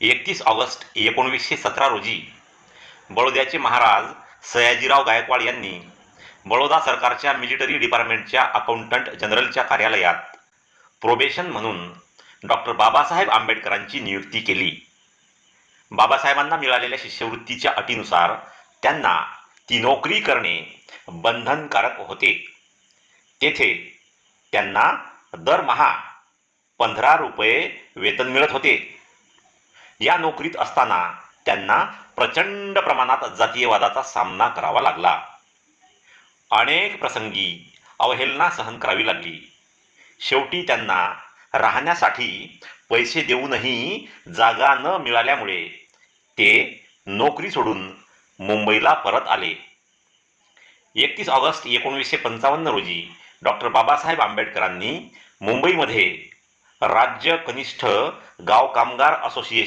एकतीस ऑगस्ट एकोणवीसशे सतरा रोजी बडोद्याचे महाराज सयाजीराव गायकवाड यांनी बडोदा सरकारच्या मिलिटरी डिपार्टमेंटच्या अकाउंटंट जनरलच्या कार्यालयात प्रोबेशन म्हणून डॉक्टर बाबासाहेब आंबेडकरांची नियुक्ती केली. बाबासाहेबांना मिळालेल्या शिष्यवृत्तीच्या अटीनुसार त्यांना ती नोकरी करणे बंधनकारक होते. तेथे त्यांना दरमहा पंधरा रुपये वेतन मिळत होते. या नोकरीत असताना त्यांना प्रचंड प्रमाणात जातीयवादाचा सामना करावा लागला. अनेक प्रसंगी अवहेलना सहन करावी लागली. शेवटी त्यांना राहण्यासाठी पैसे देऊनही जागा न मिळाल्यामुळे ते नोकरी सोडून मुंबईला परत आले. एकतीस ऑगस्ट एकोणीसशे पंचावन्न रोजी डॉक्टर बाबासाहेब आंबेडकरांनी मुंबईमध्ये राज्य कनिष्ठ गाव कामगार असोसिएशन